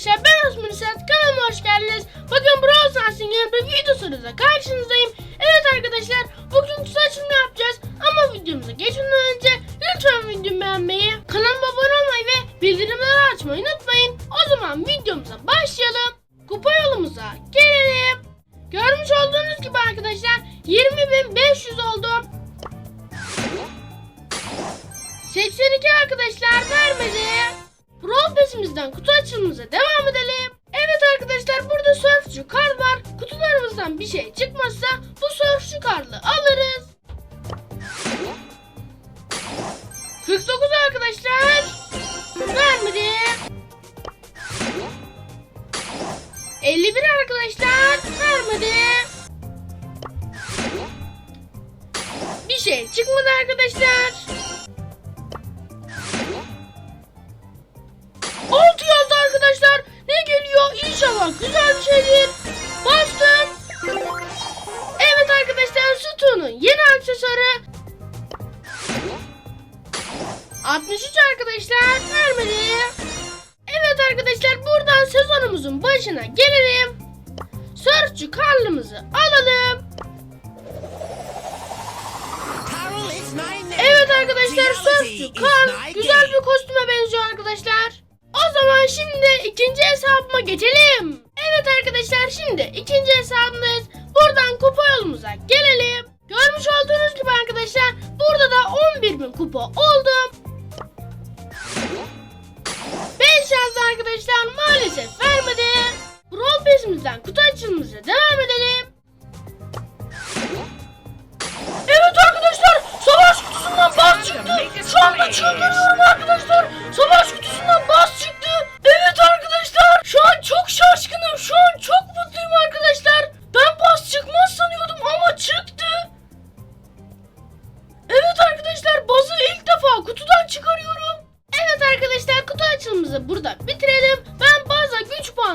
arkadaşlar ben Osman İsat kanalıma hoş geldiniz. Bugün Brawl Stars'ın yeni bir videosuyla karşınızdayım. Evet arkadaşlar bugün kutu açılımı yapacağız. Ama videomuza geçmeden önce lütfen videomu beğenmeyi, kanalıma abone olmayı ve bildirimleri açmayı unutmayın. O zaman videomuza başlayalım. Kupa yolumuza gelelim. Görmüş olduğunuz gibi arkadaşlar 20.500 oldum. 82 arkadaşlar vermedi. Brawl Pass'imizden kutu açılımıza devam edelim. Evet arkadaşlar burada surfçu kar var. Kutularımızdan bir şey çıkmazsa bu surfçu karlı alırız. 49 arkadaşlar. Vermedi. 51 arkadaşlar. Vermedi. Bir şey çıkmadı arkadaşlar. Güzel bir şeydir. Bastım. Evet arkadaşlar sütunun yeni aksesuarı. 63 arkadaşlar vermedi. Evet arkadaşlar buradan sezonumuzun başına gelelim. Sörfçü karlımızı alalım. Evet arkadaşlar sörfçü kar güzel bir kostüme benziyor arkadaşlar. O zaman şimdi ikinci hesabıma geçelim. Evet arkadaşlar şimdi ikinci hesabımız. Buradan kupa yolumuza gelelim. Görmüş olduğunuz gibi arkadaşlar burada da 11.000 kupa oldum. 5 yazdı arkadaşlar maalesef vermedi. Brawl kutu açılımıza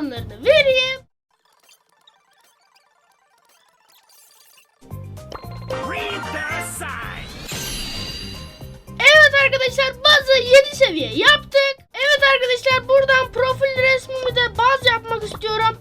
güç puanlarını vereyim. Evet arkadaşlar bazı 7 seviye yaptık. Evet arkadaşlar buradan profil resmimi de baz yapmak istiyorum.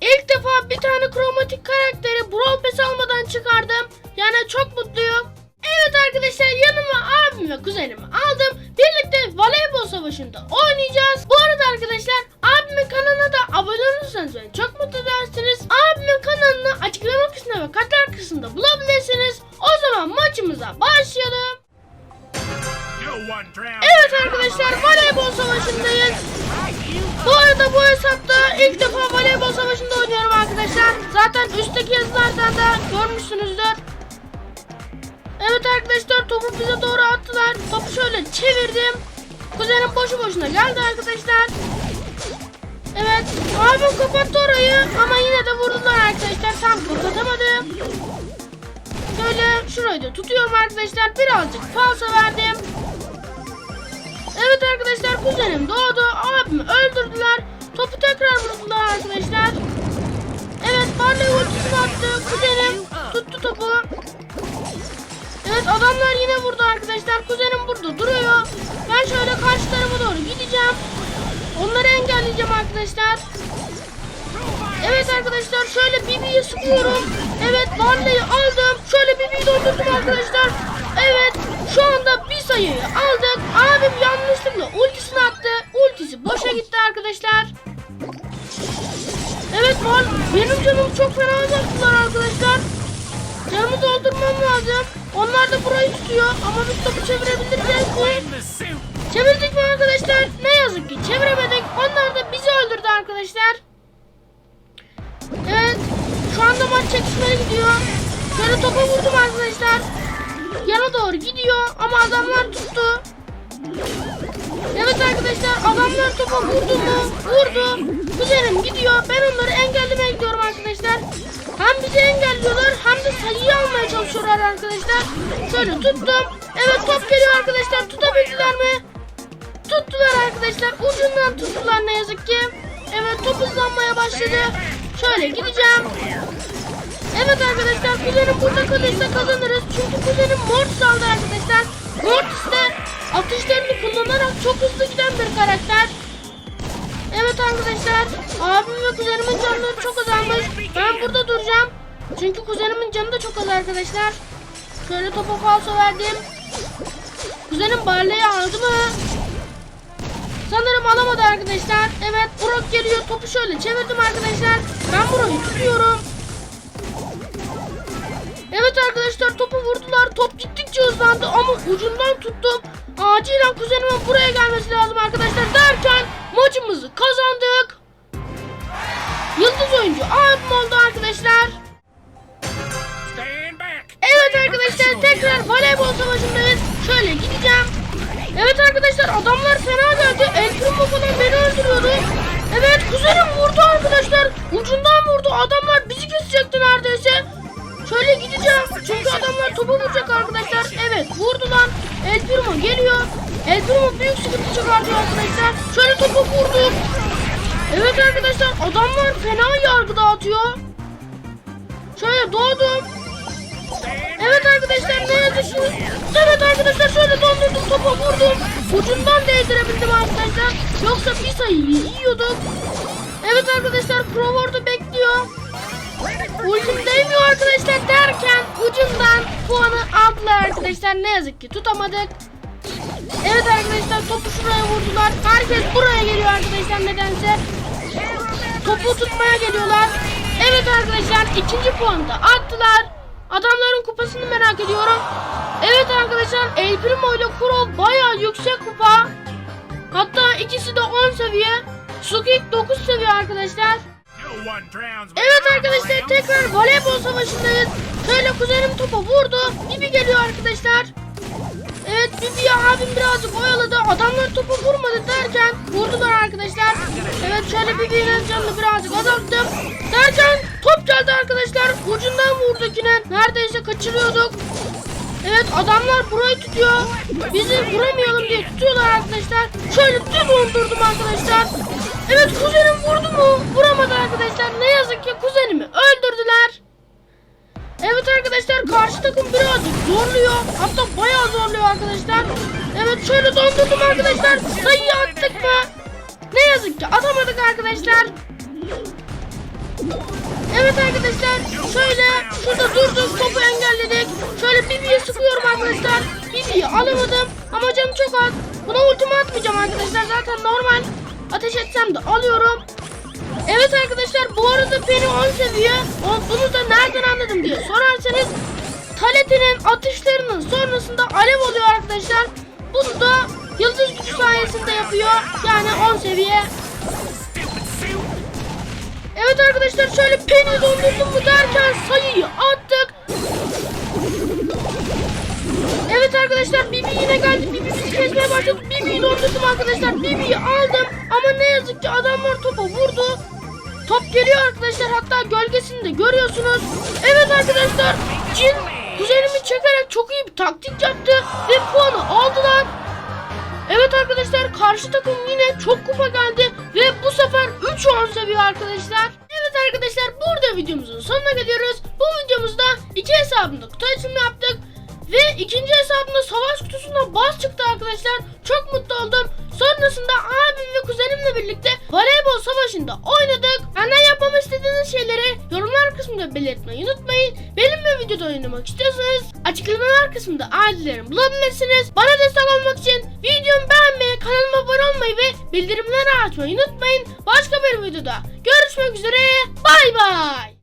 İlk defa bir tane kromatik karakteri Brawl Pass almadan çıkardım. Yani çok mutluyum. Evet arkadaşlar yanıma abim ve kuzenimi aldım. Birlikte voleybol savaşında oynayacağız. Bu arada arkadaşlar abimin kanalına da abone olursanız beni çok mutlu edersiniz. Abimin kanalını açıklama kısmında ve katlar kısmında bulabilirsiniz. O zaman maçımıza başlayalım. Evet arkadaşlar voleybol savaşındayız. Bu arada bu hesapta ilk defa voleybol savaşında oynuyorum arkadaşlar. Zaten üstteki yazılardan da görmüşsünüzdür. Evet arkadaşlar topu bize doğru attılar. Topu şöyle çevirdim. Kuzenim boşu boşuna geldi arkadaşlar. Evet abim kapattı orayı ama yine de vurdular arkadaşlar. Tam kapatamadım. Şöyle şurayı da tutuyorum arkadaşlar. Birazcık falsa verdim. Evet arkadaşlar kuzenim doğdu. Abimi öldürdüler. Topu tekrar vurdular arkadaşlar. Evet Barley ultisini attı. Kuzenim tuttu topu. Evet adamlar yine vurdu arkadaşlar. Kuzenim burada duruyor. Engelleyeceğim arkadaşlar. Evet arkadaşlar şöyle Bibi'yi sıkıyorum. Evet Barley'i aldım. Şöyle Bibi'yi dondurdum arkadaşlar. Evet şu anda bir sayıyı aldık. Abim yanlışlıkla ultisini attı. Ultisi boşa gitti arkadaşlar. Evet Bar benim canım çok fena azalttılar arkadaşlar. Canımı doldurmam lazım. Onlar da burayı tutuyor ama biz topu çevirebiliriz mi? In the suit. Çevirdik arkadaşlar. Evet. Şu anda maç çekişmeli gidiyor. Şöyle topa vurdum arkadaşlar. Yana doğru gidiyor ama adamlar tuttu. Evet arkadaşlar adamlar topa vurdu mu? Vurdu. Kuzenim gidiyor. Ben onları engellemeye gidiyorum arkadaşlar. Hem bizi engelliyorlar hem de sayıyı almaya çalışıyorlar arkadaşlar. Şöyle tuttum. Evet top geliyor arkadaşlar. Tutabildiler mi? Tuttular arkadaşlar. Ucundan tuttular ne yazık ki. Evet top hızlanmaya başladı. Şöyle gideceğim. Evet arkadaşlar kuzenim burada kalırsa kazanırız. Çünkü kuzenim Mortis aldı arkadaşlar. Mortis de atışlarını kullanarak çok hızlı giden bir karakter. Evet arkadaşlar. Abim ve kuzenimin canları çok azalmış. Ben burada duracağım. Çünkü kuzenimin canı da çok az arkadaşlar. Şöyle topa falso verdim. Kuzenim Barley'i aldı mı? Sanırım alamadı arkadaşlar. Evet Burak geliyor. Topu şöyle çevirdim arkadaşlar. Ben Burak'ı tutuyorum. Evet arkadaşlar topu vurdular. Top gittikçe hızlandı ama ucundan tuttum. Acilen kuzenimin buraya gelmesi lazım arkadaşlar derken maçımızı kazandık. Yıldız oyuncu abim oldu arkadaşlar. Evet arkadaşlar tekrar voleybol savaşındayız. Şöyle gideceğim. Evet arkadaşlar adamlar fena geldi. El Primo falan beni öldürüyordu. Evet kuzenim vurdu arkadaşlar. Ucundan vurdu. Adamlar bizi kesecekti neredeyse. Şöyle gideceğim. Çünkü adamlar topu vuracak arkadaşlar. Evet vurdular. El Primo geliyor. El Primo büyük sıkıntı çıkartıyor arkadaşlar. Şöyle topu vurduk. Evet arkadaşlar adamlar fena yargı dağıtıyor. Şöyle doğdum. Evet arkadaşlar ne yazıyorsunuz? Evet arkadaşlar şöyle dondurdum topa vurdum. Ucundan değdirebildim arkadaşlar. Yoksa bir sayıyı yiyordum. Evet arkadaşlar Crow orada bekliyor. Ultim değmiyor arkadaşlar derken ucundan puanı aldılar arkadaşlar. Ne yazık ki tutamadık. Evet arkadaşlar topu şuraya vurdular. Herkes buraya geliyor arkadaşlar nedense. Topu tutmaya geliyorlar. Evet arkadaşlar ikinci puanı da attılar. Adamların kupasını merak ediyorum. Evet arkadaşlar El Primo ile Kuro bayağı yüksek kupa. Hatta ikisi de 10 seviye. Sukik 9 seviye arkadaşlar. Evet arkadaşlar tekrar voleybol savaşındayız. Şöyle kuzenim topa vurdu. Bibi geliyor arkadaşlar. Evet Bibi'ye abim birazcık oyaladı. Adamlar topu vurmadı derken vurdular arkadaşlar. Evet şöyle Bibi'nin canını birazcık azalttım. Derken top geldi arkadaşlar. Neredeyse kaçırıyorduk. Evet adamlar burayı tutuyor. Bizi vuramayalım diye tutuyorlar arkadaşlar. Şöyle bir dondurdum arkadaşlar. Evet kuzenim vurdu mu? Vuramadı arkadaşlar. Ne yazık ki kuzenimi öldürdüler. Evet arkadaşlar karşı takım birazcık zorluyor. Hatta bayağı zorluyor arkadaşlar. Evet şöyle dondurdum arkadaşlar. Sayıyı attık mı? Ne yazık ki atamadık arkadaşlar. Evet arkadaşlar şöyle şurada durduk topu engelledik. Şöyle Bibi'ye sıkıyorum arkadaşlar. Bibi'yi alamadım ama canım çok az. Buna ultimi atmayacağım arkadaşlar zaten normal. Ateş etsem de alıyorum. Evet arkadaşlar bu arada beni 10 seviye. Bunu da nereden anladım diye sorarsanız Taletinin atışlarının sonrasında alev oluyor arkadaşlar. Bunu da yıldız gücü sayesinde yapıyor. Yani 10 seviye. Evet arkadaşlar şöyle peni dondurdum mu derken sayıyı attık. Evet arkadaşlar Bibi yine geldi. Bibi bizi kesmeye başladı. Bibi'yi dondurdum arkadaşlar. Bibi'yi aldım. Ama ne yazık ki adamlar topa vurdu. Top geliyor arkadaşlar. Hatta gölgesini de görüyorsunuz. Evet arkadaşlar. Cin kuzenimi çekerek çok iyi bir taktik yaptı. Ve puanı aldılar. Evet arkadaşlar karşı takım yine çok kupa geldi ve bu sefer 3 10 seviyor arkadaşlar. Evet arkadaşlar burada videomuzun sonuna geliyoruz. Bu videomuzda iki hesabında kutu açımı yaptık. Ve ikinci hesabımda savaş kutusunda bas çıktı arkadaşlar. Çok mutlu oldum. Sonrasında abim ve kuzenimle birlikte voleybol savaşında oynadık. Benden yapmamı istediğiniz şeyleri yorumlar kısmında belirtmeyi unutmayın. Benimle videoda oynamak istiyorsanız açıklamalar kısmında adreslerimi bulabilirsiniz. Bana destek olmak için videomu beğenmeyi, kanalıma abone olmayı ve bildirimleri açmayı unutmayın. Başka bir videoda görüşmek üzere. Bay bay.